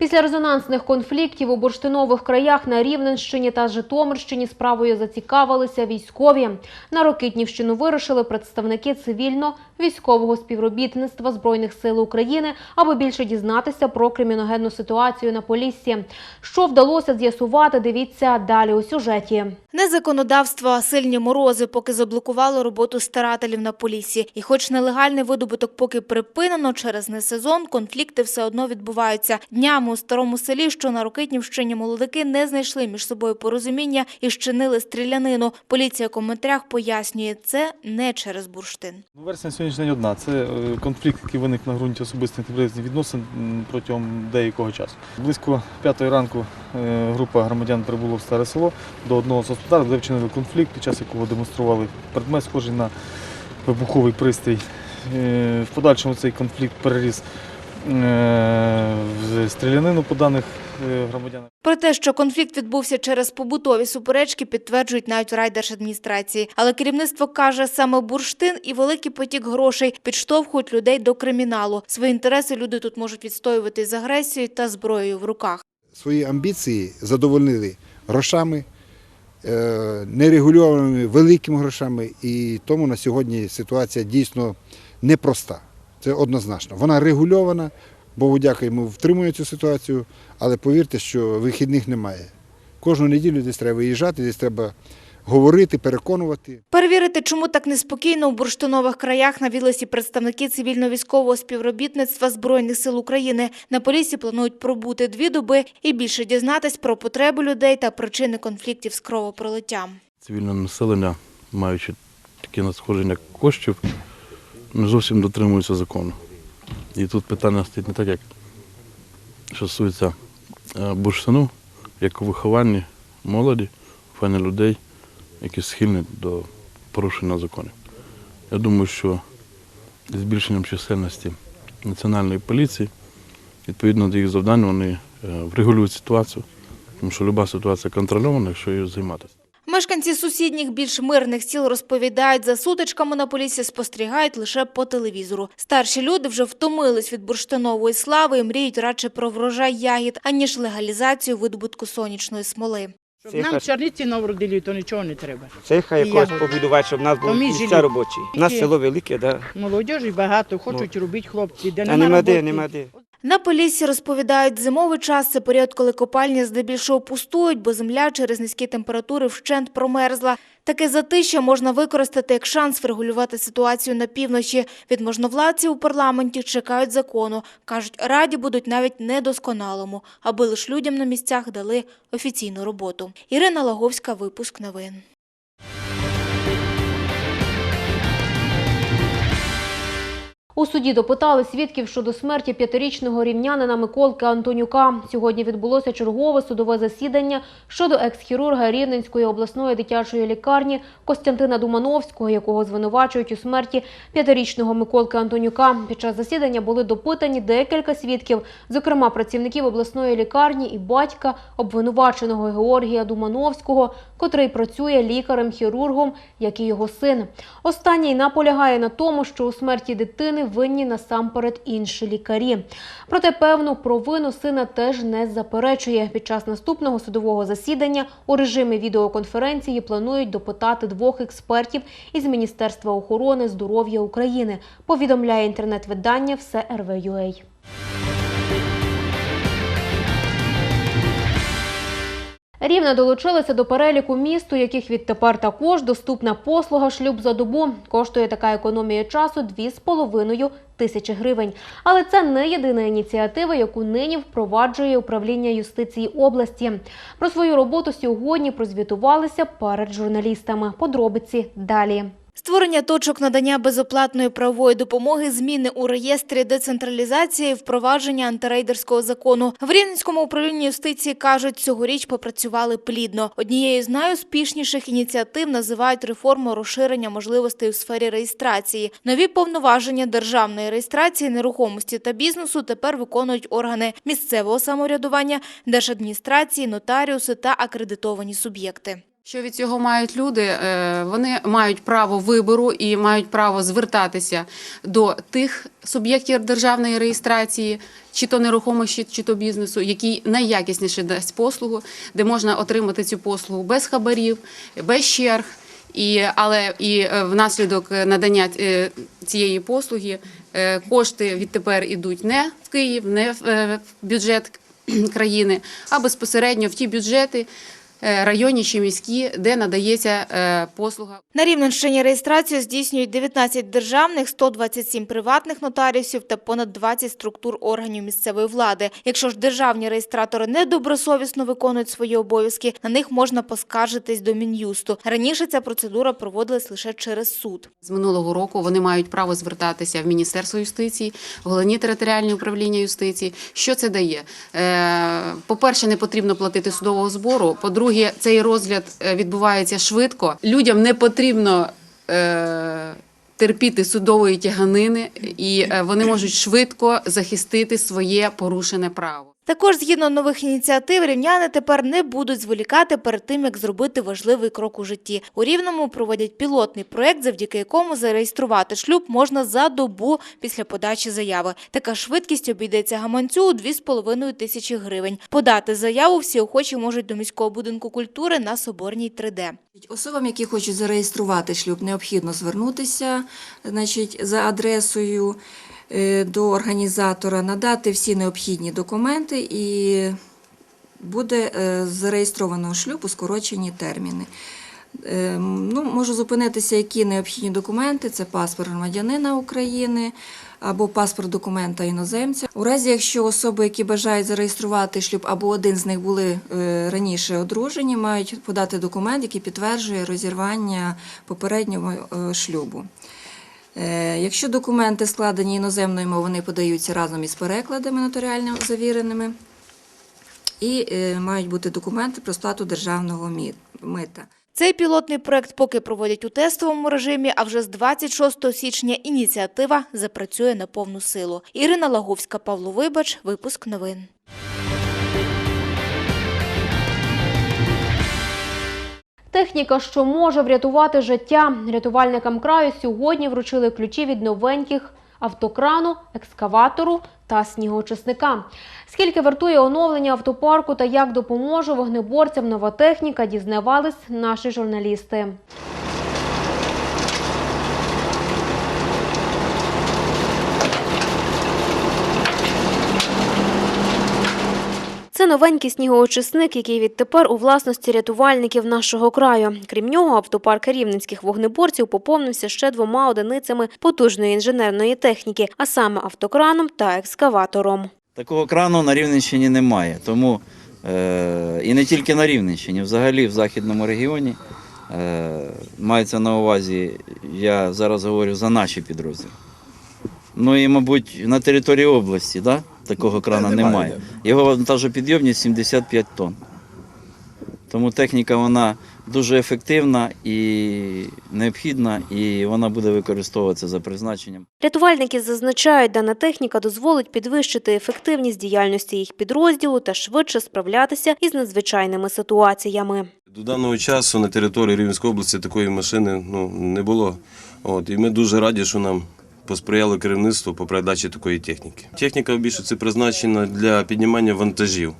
Після резонансних конфліктів у бурштинових краях на Рівненщині та Житомирщині справою зацікавилися військові. На Рокитнівщину вирушили представники цивільно-військового співробітництва Збройних сил України, аби більше дізнатися про криміногенну ситуацію на Поліссі. Що вдалося з'ясувати, дивіться далі у сюжеті. Не законодавство, а сильні морози поки заблокували роботу старателів на Поліссі. І хоч нелегальний видобуток поки припинено через несезон, конфлікти все одно відбуваються. Днями у старому селі, що на Рокитнівщині, молодики не знайшли між собою порозуміння і щинили стрілянину. Поліція в коментарях пояснює, це не через бурштин. Ну, Версія на сьогоднішній день одна. Це е, конфлікт, який виник на ґрунті особистих та приязних відносин протягом деякого часу. Близько п'ятої ранку е, група громадян прибула в старе село до одного з господарств, де вчинили конфлікт, під час якого демонстрували предмет, схожий на вибуховий пристрій. Е, В подальшому цей конфлікт переріс в стрілянину по даних е, громадян. Про те, що конфлікт відбувся через побутові суперечки, підтверджують навіть райдержадміністрації. Але керівництво каже, саме бурштин і великий потік грошей підштовхують людей до криміналу. Свої інтереси люди тут можуть відстоювати з агресією та зброєю в руках. свої амбіції задовольнили грошами, е, нерегульованими великими грошами, і тому на сьогодні ситуація дійсно непроста. Це однозначно. Вона регульована, Богу дякуємо, втримує цю ситуацію, але повірте, що вихідних немає. Кожну неділю десь треба виїжджати, десь треба говорити, переконувати. Перевірити, чому так неспокійно у бурштинових краях навілися представники цивільно-військового співробітництва Збройних сил України. На Поліссі планують пробути дві доби і більше дізнатись про потреби людей та причини конфліктів з кровопролиттям. цивільне населення, маючи таке надходження коштів, не зовсім дотримуються закону. І тут питання стоїть не так, як що стосується е, бурштину, як у вихованні молоді, вихованні людей, які схильні до порушення законів. Я думаю, що збільшенням чисельності національної поліції, відповідно до їх завдань, вони е, врегулюють ситуацію, тому що будь-яка ситуація контрольована, якщо її займатися. Мешканці сусідніх більш мирних сіл розповідають, за сутичками на Поліссі спостерігають лише по телевізору. Старші люди вже втомились від бурштинової слави і мріють радше про врожай ягід, аніж легалізацію видобутку сонячної смоли. Щоб Це нам хоч- чорниці навродили, то нічого не треба. Це хай І якось ягоди. побудувати, щоб в нас були То ми місця жили. робочі. У нас село велике, да. Молодіжі багато хочуть робити хлопці, де а нема нема де, роботи. нема де. На Поліссі розповідають, зимовий час – це період, коли копальні здебільшого пустують, бо земля через низькі температури вщент промерзла. Таке затища можна використати як шанс врегулювати ситуацію на півночі. Від можновладці у парламенті чекають закону. Кажуть, раді будуть навіть недосконалому, аби лиш людям на місцях дали офіційну роботу. Ірина Лаговська, випуск новин. У суді допитали свідків щодо смерті п'ятирічного рівнянина Миколки Антонюка. Сьогодні відбулося чергове судове засідання щодо екс-хірурга Рівненської обласної дитячої лікарні Костянтина Думановського, якого звинувачують у смерті п'ятирічного Миколки Антонюка. Під час засідання були допитані декілька свідків, зокрема працівників обласної лікарні і батька обвинуваченого Георгія Думановського, котрий працює лікарем-хірургом, як і його син. Останній наполягає на тому, що у смерті дитини винні насамперед інші лікарі. Проте певну провину сина теж не заперечує. Під час наступного судового засідання у режимі відеоконференції планують допитати двох експертів із Міністерства охорони здоров'я України. Повідомляє інтернет-видання все РВ.UA. Рівне долучилася до переліку міст, у яких відтепер також доступна послуга шлюб за добу. Коштує така економія часу 2,5 тисячі гривень. Але це не єдина ініціатива, яку нині впроваджує управління юстиції області. Про свою роботу сьогодні прозвітувалися перед журналістами. Подробиці далі. Створення точок надання безоплатної правової допомоги, зміни у реєстрі децентралізації, впровадження антирейдерського закону. В Рівненському управлінні юстиції кажуть, цьогоріч попрацювали плідно. Однією з найуспішніших ініціатив називають реформу розширення можливостей у сфері реєстрації. Нові повноваження державної реєстрації нерухомості та бізнесу тепер виконують органи місцевого самоврядування, держадміністрації, нотаріуси та акредитовані суб'єкти. Що від цього мають люди? Е, Вони мають право вибору і мають право звертатися до тих суб'єктів державної реєстрації, чи то нерухомості, чи то бізнесу, який найякісніше дасть послугу, де можна отримати цю послугу без хабарів, без черг. І, але і е, внаслідок надання е, цієї послуги кошти відтепер ідуть не в Київ, не в бюджет країни, а безпосередньо в ті бюджети районні чи міські, де надається е, послуга. На Рівненщині реєстрацію здійснюють 19 державних, 127 приватних нотаріусів та понад 20 структур органів місцевої влади. Якщо ж державні реєстратори недобросовісно виконують свої обов'язки, на них можна поскаржитись до Мін'юсту. Раніше ця процедура проводилась лише через суд. З минулого року вони мають право звертатися в Міністерство юстиції, в головні територіальні управління юстиції. Що це дає? Е, По-перше, не потрібно платити судового збору. По-друге, цей розгляд е, відбувається швидко. Людям не потрібно. е, Терпіти судової тяганини, і е, вони можуть швидко захистити своє порушене право. Також, згідно нових ініціатив, рівняни тепер не будуть зволікати перед тим, як зробити важливий крок у житті. У Рівному проводять пілотний проект, завдяки якому зареєструвати шлюб можна за добу після подачі заяви. Така швидкість обійдеться гаманцю у 2,5 тисячі гривень. Подати заяву всі охочі можуть до міського будинку культури на Соборній 3D. Особам, які хочуть зареєструвати шлюб, необхідно звернутися значить, за адресою до організатора, надати всі необхідні документи і буде е, зареєстровано шлюб у скорочені терміни. Е, Ну, можу зупинитися, які необхідні документи. Це паспорт громадянина України або паспорт документа іноземця. У разі, якщо особи, які бажають зареєструвати шлюб, або один з них були е, раніше одружені, мають подати документ, який підтверджує розірвання попереднього е, шлюбу. Е, Якщо документи складені іноземною мовою, вони подаються разом із перекладами нотаріально завіреними. І е, мають бути документи про сплату державного мита. Цей пілотний проект поки проводять у тестовому режимі, а вже з 26 січня ініціатива запрацює на повну силу. Ірина Лаговська, Павло Вибач, випуск новин. Техніка, що може врятувати життя. Рятувальникам краю сьогодні вручили ключі від новеньких автокрану, екскаватору та снігоочисника. Скільки вартує оновлення автопарку та як допоможе вогнеборцям нова техніка, дізнавались наші журналісти. Новенький снігоочисник, який відтепер у власності рятувальників нашого краю. Крім нього, автопарк рівненських вогнеборців поповнився ще двома одиницями потужної інженерної техніки, а саме автокраном та екскаватором. Такого крану на Рівненщині немає. Тому е, і не тільки на Рівненщині, взагалі в західному регіоні е, мається на увазі, я зараз говорю за наші підрозділи. Ну і, мабуть, на території області да, такого крана немає. Його вантажопідйомність 75 тонн. Тому техніка вона дуже ефективна і необхідна, і вона буде використовуватися за призначенням. Рятувальники зазначають, дана техніка дозволить підвищити ефективність діяльності їх підрозділу та швидше справлятися із надзвичайними ситуаціями. До даного часу на території Рівненської області такої машини ну, не було. От, і ми дуже раді, що нам посприяло керівництво по передачі такої техніки. Техніка більше це призначена для піднімання вантажів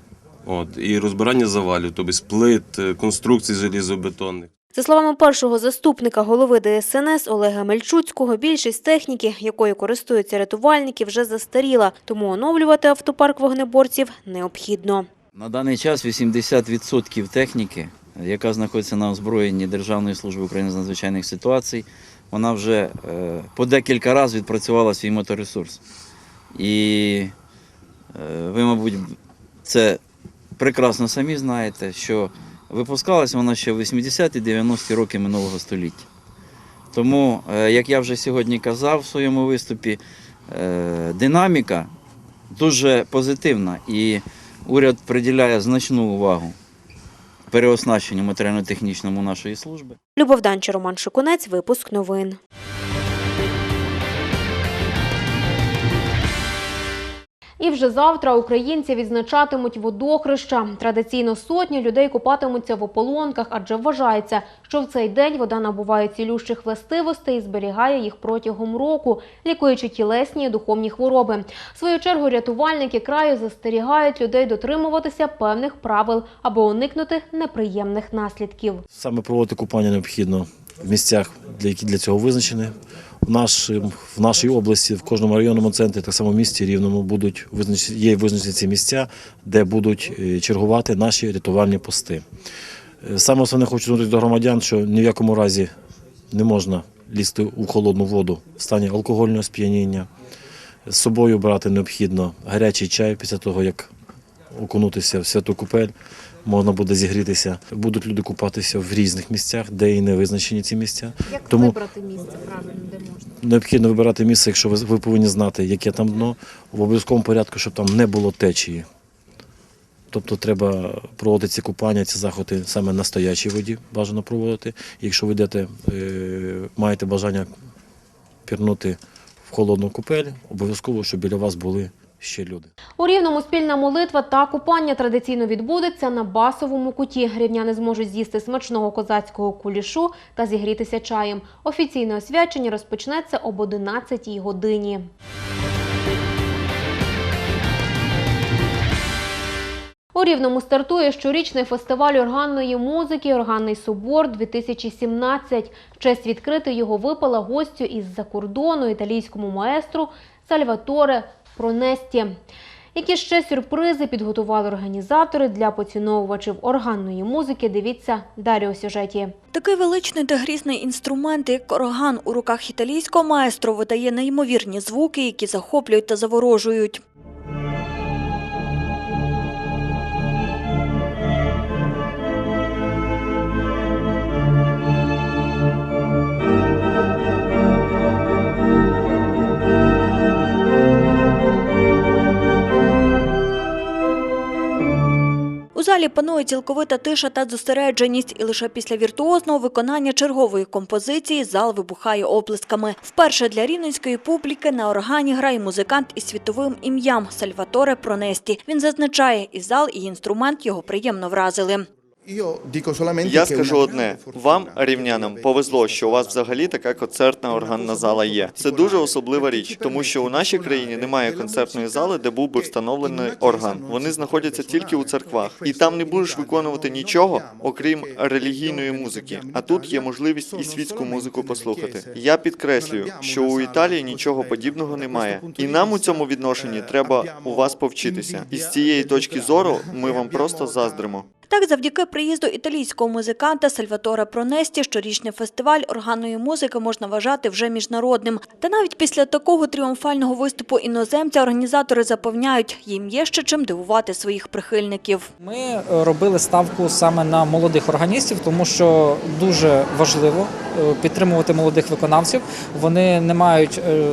от, і розбирання завалів, тобто плит, е, конструкцій желізобетонних. За словами першого заступника голови ДСНС Олега Мельчуцького, більшість техніки, якою користуються рятувальники, вже застаріла, тому оновлювати автопарк вогнеборців необхідно. На даний час 80% техніки, яка знаходиться на озброєнні Державної служби України з надзвичайних ситуацій, вона вже е, по декілька разів відпрацювала свій моторесурс. І е, ви, мабуть, це прекрасно самі знаєте, що випускалася вона ще в 80-ті 90-ті роки минулого століття. Тому, е, як я вже сьогодні казав в своєму виступі, динаміка дуже позитивна і уряд приділяє значну увагу переоснащенню матеріально-технічному нашої служби. Любов Данчо, Роман Шикунець, випуск новин. І вже завтра українці відзначатимуть водохреща. Традиційно сотні людей купатимуться в ополонках, адже вважається, що в цей день вода набуває цілющих властивостей і зберігає їх протягом року, лікуючи тілесні і духовні хвороби. В свою чергу рятувальники краю застерігають людей дотримуватися певних правил, аби уникнути неприємних наслідків. Саме проводити купання необхідно в місцях, які для цього визначені. В, наш, в нашій області, в кожному районному центрі, так само в місті Рівному, будуть визначені, є визначені ці місця, де будуть е, чергувати наші рятувальні пости. Е, Саме основне хочу звернутися до громадян, що ні в якому разі не можна лізти у холодну воду в стані алкогольного сп'яніння. З собою брати необхідно гарячий чай після того, як окунутися в святу купель, можна буде зігрітися. Будуть люди купатися в різних місцях, де і не визначені ці місця. Як Тому- вибрати місце правильно, де можна? Необхідно вибирати місце, якщо ви, ви повинні знати, яке там дно, в обов'язковому порядку, щоб там не було течії. Тобто треба проводити ці купання, ці заходи саме на стоячій воді бажано проводити. Якщо ви йдете, е, маєте бажання пірнути в холодну купель, обов'язково, щоб біля вас були ще люди. У Рівному спільна молитва та купання традиційно відбудеться на басовому куті. Рівняни зможуть з'їсти смачного козацького кулішу та зігрітися чаєм. Офіційне освячення розпочнеться об 11 годині. У Рівному стартує щорічний фестиваль органної музики «Органний собор-2017». Честь відкрити його випала гостю із-за кордону італійському маестру Сальваторе Пронесті. Які ще сюрпризи підготували організатори для поціновувачів органної музики, дивіться далі у сюжеті. Такий величний та грізний інструмент, як орган у руках італійського маестро, видає неймовірні звуки, які захоплюють та заворожують. Залі панує цілковита тиша та зосередженість, і лише після віртуозного виконання чергової композиції зал вибухає оплесками. Вперше для рівненської публіки на органі грає музикант із світовим ім'ям Сальваторе Пронесті. Він зазначає, і зал, і інструмент його приємно вразили. Я скажу одне: вам, рівнянам, повезло, що у вас взагалі така концертна органна зала є. Це дуже особлива річ, тому що у нашій країні немає концертної зали, де був би встановлений орган. Вони знаходяться тільки у церквах, і там не будеш виконувати нічого, окрім релігійної музики. А тут є можливість і світську музику послухати. Я підкреслюю, що у Італії нічого подібного немає, і нам у цьому відношенні треба у вас повчитися. І з цієї точки зору ми вам просто заздримо. Так, завдяки приїзду італійського музиканта Сальваторе Пронесті, щорічний фестиваль органної музики можна вважати вже міжнародним. Та навіть після такого тріумфального виступу іноземця організатори запевняють, їм є ще чим дивувати своїх прихильників. Ми е, робили ставку саме на молодих органістів, тому що дуже важливо е, підтримувати молодих виконавців. Вони не мають, е,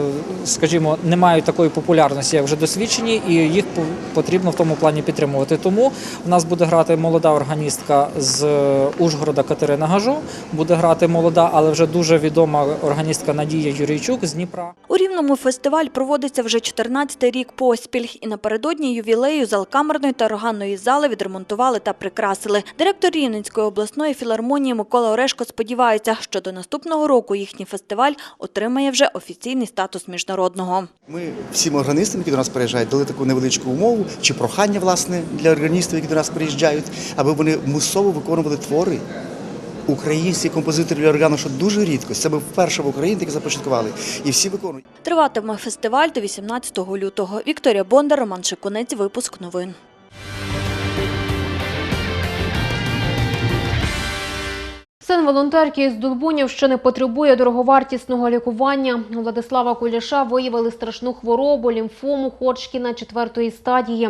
скажімо, не мають такої популярності, як вже досвідчені, і їх по- потрібно в тому плані підтримувати. Тому в нас буде грати молода органістка з е, Ужгорода Катерина Гажу, буде грати молода, але вже дуже відома органістка Надія Юрійчук з Дніпра. У Рівному фестиваль проводиться вже 14-й рік поспіль, і напередодні ювілею зал камерної та органної зали відремонтували та прикрасили. Директор Рівненської обласної філармонії Микола Орешко сподівається, що до наступного року їхній фестиваль отримає вже офіційний статус міжнародного. Ми всім органістам, які до нас приїжджають, дали таку невеличку умову чи прохання власне для органістів, які до нас приїжджають, аби вони мусово виконували твори. Українські композитори для органу, що дуже рідко. Це ми вперше в Україні таке започаткували. І всі виконують. Триватиме фестиваль до 18 лютого. Вікторія Бондар, Роман Шикунець, випуск новин. Син волонтерки з Дулбунівщини потребує дороговартісного лікування. У Владислава Куліша виявили страшну хворобу – лімфому Ходжкіна четвертої стадії.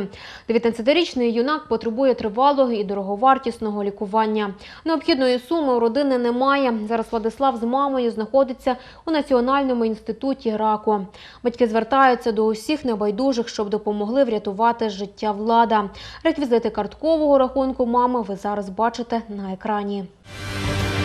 19-річний юнак потребує тривалого і дороговартісного лікування. Необхідної суми у родини немає. Зараз Владислав з мамою знаходиться у Національному інституті раку. Батьки звертаються до усіх небайдужих, щоб допомогли врятувати життя влада. Реквізити карткового рахунку мами ви зараз бачите на екрані.